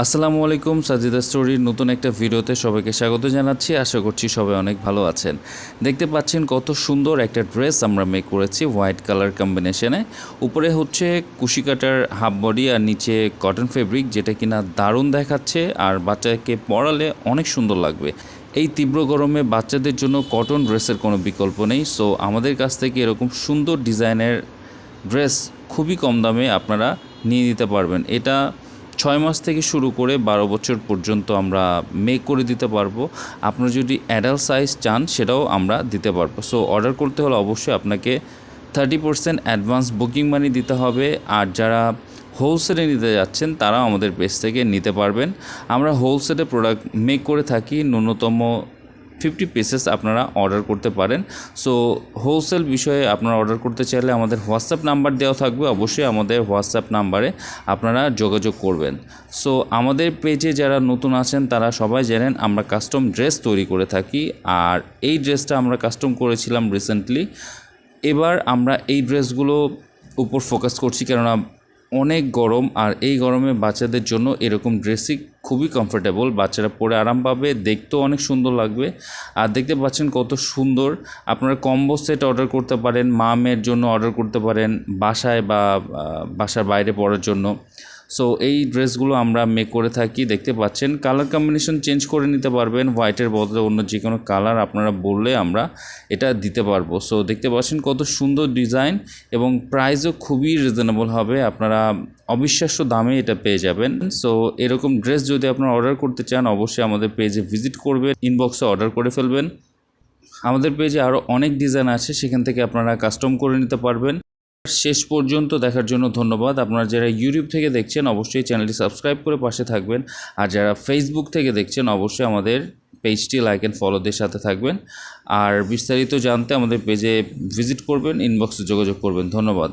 আসসালামু আলাইকুম, সাজিদা স্টোরির নতুন একটা ভিডিওতে সবাইকে স্বাগত জানাচ্ছি। আশা করছি সবাই অনেক ভালো আছেন। দেখতে পাচ্ছেন কত সুন্দর একটা ড্রেস আমরা মেক করেছি হোয়াইট কালার কম্বিনেশনে উপরে হচ্ছে কুশি কাটার হাফ বডি আর নিচে কটন ফেব্রিক যেটা কিনা দারুণ দেখাচ্ছে আর বাচ্চাকে পরালে অনেক সুন্দর লাগবে। এই তীব্র গরমে বাচ্চাদের জন্য কটন ড্রেসের কোনো বিকল্প নেই। সো আমাদের কাছ থেকে এরকম সুন্দর ডিজাইনের ড্রেস খুবই কম দামে আপনারা নিয়ে নিতে পারবেন। এটা ছয় মাস থেকে শুরু করে বারো বছর পর্যন্ত আমরা মেক করে দিতে পারব। আপনি যদি অ্যাডাল্ট সাইজ চান, সেটাও আমরা দিতে পারব। সো অর্ডার করতে হলে অবশ্যই আপনাকে thirty percent advance booking money দিতে হবে। আর যারা হোলসেলে নিতে যাচ্ছেন, তারাও আমাদের পেজ থেকে নিতে পারবেন। আমরা হোলসেলে প্রোডাক্ট মেক করে থাকি। ন্যূনতম ফিফটি পিসেস আপনারা অর্ডার করতে পারেন। সো হোলসেল বিষয়ে আপনারা অর্ডার করতে চাইলে আমাদের হোয়াটসঅ্যাপ নাম্বার দেওয়া থাকবে। অবশ্যই আমাদের হোয়াটসঅ্যাপ নাম্বারে আপনারা যোগাযোগ করবেন। সো আমাদের পেজে যারা নতুন আছেন, তারা সবাই জানেন আমরা কাস্টম ড্রেস তৈরি করে থাকি। আর এই ড্রেসটা আমরা কাস্টম করেছিলাম রিসেন্টলি এবার আমরা এই ড্রেসগুলো উপর ফোকাস করছি কেননা অনেক গরম। আর এই গরমে বাচ্চাদের জন্য এরকম ড্রেসই খুবই কমফোর্টেবল বাচ্চারা পরে আরাম পাবে, দেখতেও অনেক সুন্দর লাগবে। আর দেখতে পাচ্ছেন কত সুন্দর, আপনারা কম্বো সেট অর্ডার করতে পারেন মা জন্য অর্ডার করতে পারেন, বাসায় বা বাসার বাইরে পড়ার জন্য। সো এই ড্রেসগুলো আমরা মেক করে থাকি, দেখতে পাচ্ছেন। কালার কম্বিনেশন চেঞ্জ করে নিতে পারবেন। হোয়াইটের বদলে অন্য যে কোনো কালার আপনারা বললে আমরা এটা দিতে পারব। সো দেখতে পাচ্ছেন কত সুন্দর ডিজাইন এবং প্রাইসও খুবই রিজনেবল হবে। আপনারা অবিশ্বাস্য দামে এটা পেয়ে যাবেন। সো এরকম ড্রেস যদি আপনারা অর্ডার করতে চান, অবশ্যই আমাদের পেজে ভিজিট করবেন। ইনবক্সে অর্ডার করে ফেলবেন। আমাদের পেজে আরও অনেক ডিজাইন আছে। সেখান থেকে আপনারা কাস্টম করে নিতে পারবেন। শেষ পর্যন্ত দেখার জন্য ধন্যবাদ। আপনারা যারা ইউটিউব থেকে দেখছেন, অবশ্যই চ্যানেলটি সাবস্ক্রাইব করে পাশে থাকবেন। আর যারা ফেসবুক থেকে দেখছেন, অবশ্যই আমাদের পেজটি লাইক অ্যান্ড ফলোদের সাথে থাকবেন। আর বিস্তারিত জানতে আমাদের পেজে ভিজিট করবেন ইনবক্সে যোগাযোগ করবেন। ধন্যবাদ।